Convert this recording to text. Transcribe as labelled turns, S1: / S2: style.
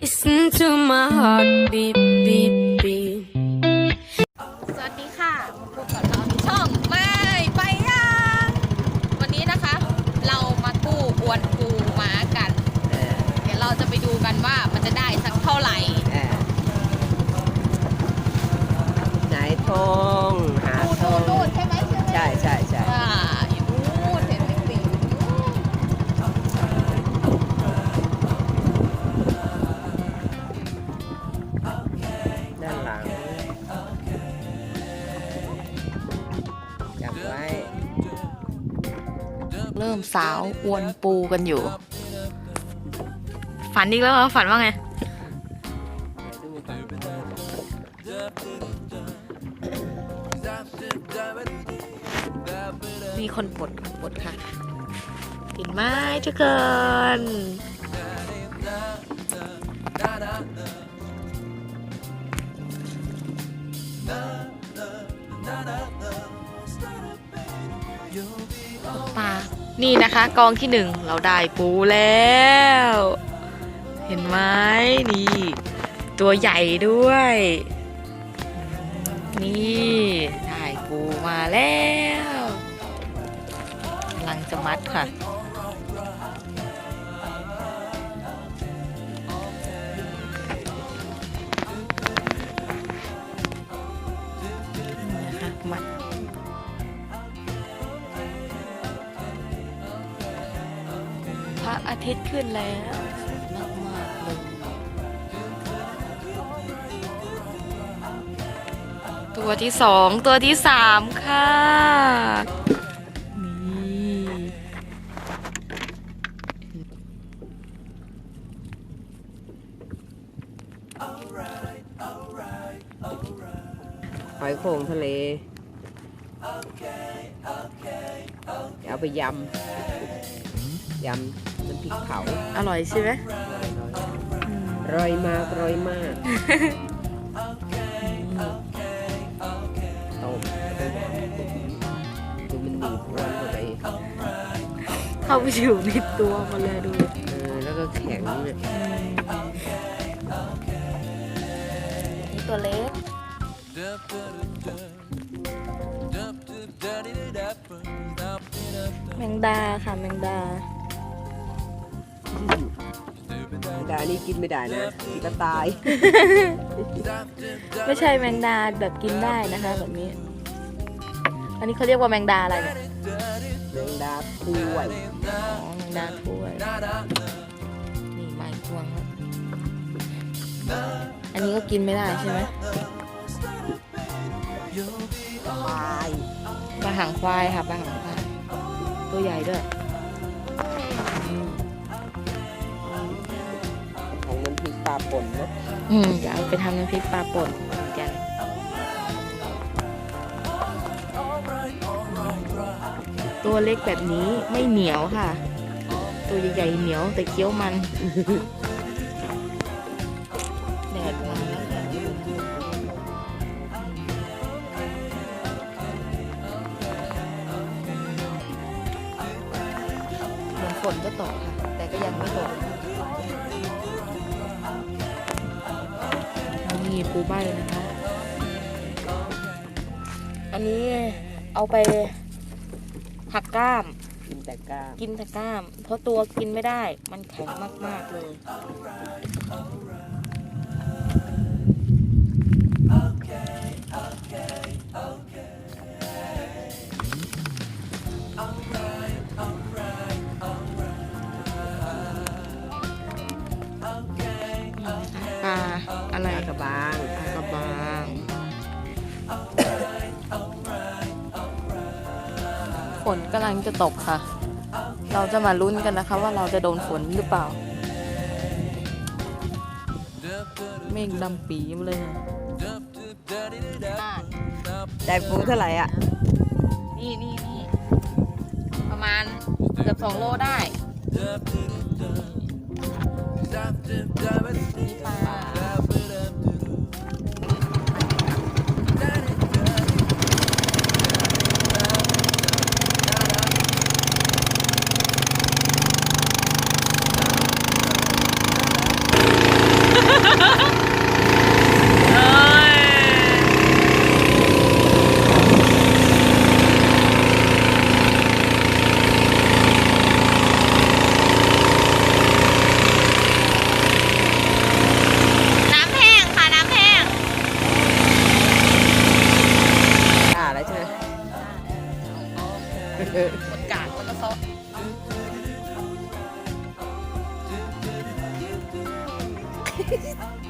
S1: listen to my heartbeat beat beat
S2: ริ่มสา
S3: ว
S2: อวนปูกันอยู่ ฝันอีกแล้วเหรอฝันว่าไง
S3: ดูก่อน
S2: มีคนปลดคนปลดค่ะเห็นไหมทุกคนปล นี่นะคะ กองที่หนึ่งเราได้ปูแล้ว เห็นไหมนี่ ตัวใหญ่ด้วย นี่ได้ปูมาแล้วกำลังจะมัดค่ะนะคะมัด อาทิตย์ขึ้นแล้วสวยมากเลยตัวที่สองตัวที่สามค่ะ นี่
S3: หอยโข่งทะเล เอาไปยำ ยำ น้ำพริกเผา
S2: อร่อยใช่ไหม
S3: อร่อยมากอร่อยมากต้มดูมันหนีบร้อนเข้าไป
S2: เข้าไปอยู่ในตัวมาเลยดู
S3: เออแล้วก็แข็งเนี่ย
S2: นี่ตัวเล็กแมงดาค่ะแมงดา
S3: แต่อันนี้กินไม่ได้นะกินก็ตาย
S2: ไม่ใช่แมงดาแบบกินได้นะคะแบบนี้ อันนี้เขาเรียกว่าแมงดาอะไรเนี่ย
S3: แมงดาถ้วย
S2: อ๋อแมงดาถ้วยนี่ไม้พวงแล้วอันนี้ก็กินไม่ได้ใช่ไหม
S3: ตาย
S2: ปลาหางควายค่ะปลาหางควายตัวใหญ่ด้วยา
S3: ป่นเนาะ
S2: อืมจะเอาไปทำน้ำพริกปลาป่นเหมือนกันตัวเล็กแบบนี้ไม่เหนียวค่ะ ตัวใหญ่ๆเหนียวแต่เคี้ยวมันแดดมาแล้วค่ะเหมือฝนจะตกค่ะ แต่ก็ยังไม่ตก ปูใบนะคะ อันนี้เอาไปหักกล้าม
S3: กินแต่กล้าม
S2: กินแต่กล้าม เพราะตัวกินไม่ได้ มันแข็งมาก ๆ เลย นกำลังจะตกค่ะ เราจะมาลุ้นกันนะคะว่าเราจะโดนฝนหรือเปล่า เมฆดำปีมาเลยนะ
S3: ได้ปูเท่าไหร่อะ
S2: นี่นี่นี่ประมาณเกือบสองโลได้นี่ปลา
S1: น้ำแห้
S4: งค่ะ น้ำแห้ง อ่าแใช่
S1: ไหม Oh.